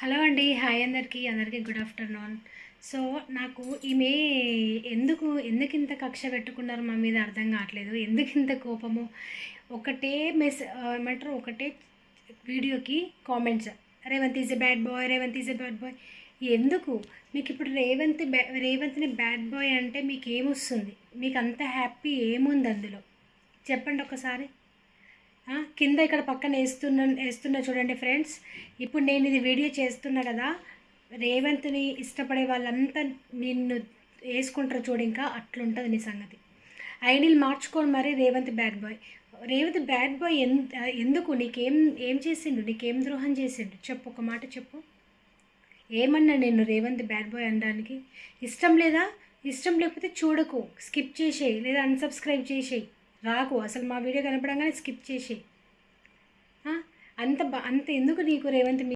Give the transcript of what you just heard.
Hello అండి. Hi అందరికీ. అందరికీ గుడ్ ఆఫ్టర్నూన్. సో నాకు ఈమె ఎందుకు ఎందుకు ఇంత కక్ష పెట్టుకున్నారు మా మీద అర్థం కావట్లేదు. ఎందుకు ఇంత కోపము? ఒకటే మెస్ ఏమంటారు? ఒకటే వీడియోకి comments. Revanth is a bad boy Revanth is a bad boy. ఎందుకు? మీకు ఇప్పుడు రేవంత్ బ్యా రేవంత్ని బ్యాడ్ బాయ్ అంటే మీకు ఏమొస్తుంది మీకు అంత హ్యాపీ ఏముంది అందులో? చెప్పండి ఒకసారి. కింద ఇక్కడ పక్కన వేస్తున్న వేస్తున్నా చూడండి ఫ్రెండ్స్. ఇప్పుడు నేను ఇది వీడియో చేస్తున్నా కదా రేవంత్ని ఇష్టపడే వాళ్ళంతా నిన్ను వేసుకుంటారు చూడు ఇంకా అట్లుంటుంది నీ సంగతి. ఐడీలు మార్చుకోని మరి Revanth bad boy. Revanth bad boy ఎన్ ఎందుకు? నీకేం ఏం చేసిండు? నీకేం ద్రోహం చేసిండు? చెప్పు ఒక మాట చెప్పు. ఏమన్నా నేను రేవంత్ బ్యాడ్ బాయ్ అనడానికి? ఇష్టం లేదా? ఇష్టం లేకపోతే చూడకు. స్కిప్ చేసేయి. లేదా అన్సబ్స్క్రైబ్ చేసేయి. రాకు అసలు మా వీడియో కనపడంగానే స్కిప్ చేసి అంత బా అంత ఎందుకు నీకు రేవంత్ మీ